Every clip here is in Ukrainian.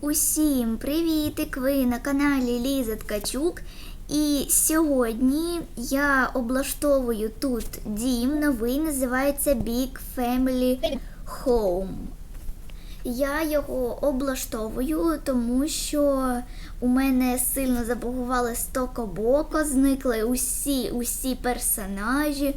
Усім привітик! Ви на каналі Ліза Ткачук. І сьогодні я облаштовую тут дім новий, називається Big Family Home. Я його облаштовую, тому що у мене сильно забугували стокобоко, зникли усі, усі персонажі.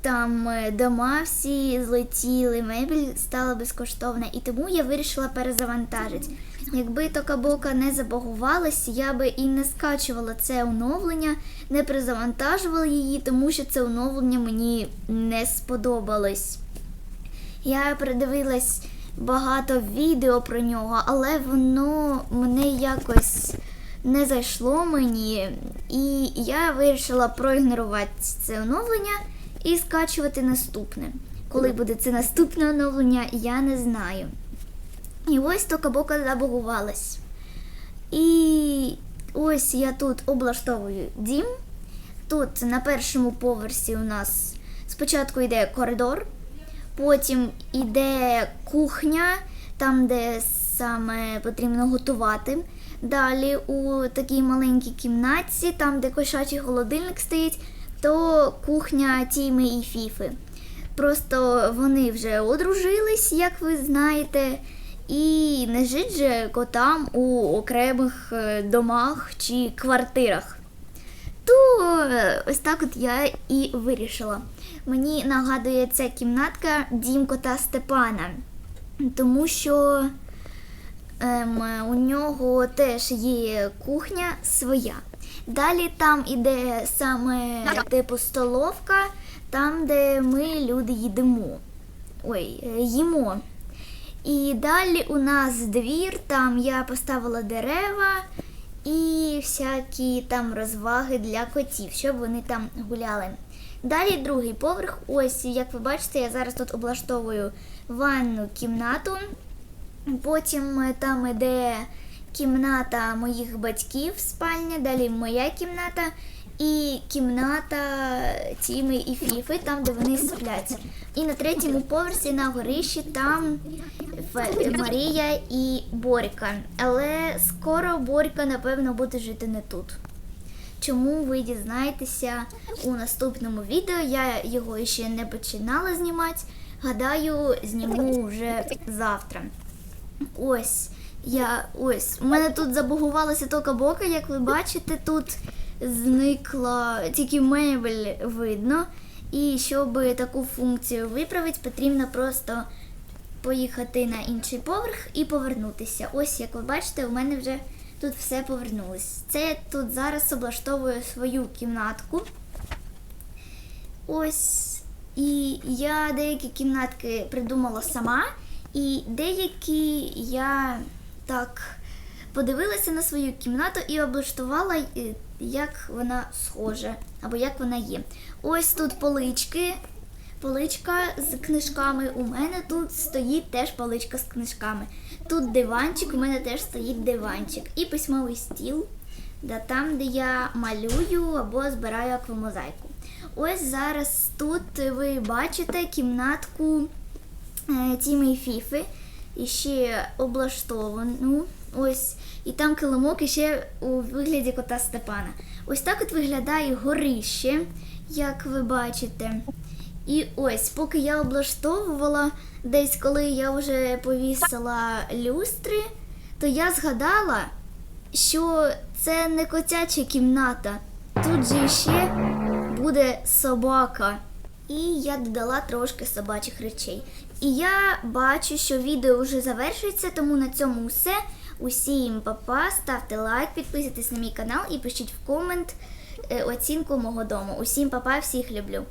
Там е, дома всі злетіли, мебель стала безкоштовна, і тому я вирішила перезавантажити. Якби Токабока не забагувалась, я би і не скачувала це оновлення, не перезавантажувала її, тому що це оновлення мені не сподобалось. Я передивилась багато відео про нього, але воно мене якось не зайшло мені, і я вирішила проігнорувати це оновлення і скачувати наступне. Коли буде це наступне оновлення, я не знаю. І ось Токабока забагувалась. І ось я тут облаштовую дім. Тут на першому поверсі у нас спочатку йде коридор, потім йде кухня, там, де саме потрібно готувати. Далі у такій маленькій кімнатці, там, де кошачий холодильник стоїть, то кухня Тіми і Фіфи. Просто вони вже одружились, як ви знаєте, і не жить же котам у окремих е, домах чи квартирах. То е, ось так от я і вирішила. Мені нагадує ця кімнатка дім кота Степана, тому що ем, у нього теж є кухня своя. Далі там іде саме типу столовка, там, де ми люди їдемо. Ой, е, їмо. І далі у нас двір, там я поставила дерева і всякі там розваги для котів, щоб вони там гуляли. Далі другий поверх. Ось, як ви бачите, я зараз тут облаштовую ванну кімнату. Потім е, там іде кімната моїх батьків, спальня, далі моя кімната і кімната Тіми і Фіфи, там, де вони сплять. І на третьому поверсі на горищі там Марія і Борька. Але скоро Борька, напевно, буде жити не тут. Чому ви дізнаєтеся у наступному відео? Я його ще не починала знімати. Гадаю, зніму вже завтра. Ось я ось. У мене тут забугувалася тока бока, як ви бачите, тут зникла тільки мебель видно. І щоб таку функцію виправити, потрібно просто поїхати на інший поверх і повернутися. Ось як ви бачите, у мене вже тут все повернулось. Це я тут зараз облаштовую свою кімнатку. Ось. І я деякі кімнатки придумала сама, і деякі я так подивилася на свою кімнату і облаштувала, е, як вона схожа, або як вона є. Ось тут полички, поличка з книжками. У мене тут стоїть теж поличка з книжками. Тут диванчик, у мене теж стоїть диванчик. І письмовий стіл, да, там, де я малюю або збираю аквамозаїку. Ось зараз тут ви бачите кімнатку е, Тіми Фіфи. І ще облаштовану. Ось. І там килимок іще у вигляді кота Степана. Ось так от виглядає горище, як ви бачите. І ось, поки я облаштовувала, десь коли я вже повісила люстри, то я згадала, що це не котяча кімната. Тут же ще буде собака. І я додала трошки собачих речей. І я бачу, що відео вже завершується, тому на цьому все. Усім папа, ставте лайк, підписуйтесь на мій канал і пишіть в комент е, оцінку мого дому. Усім папа, всіх люблю.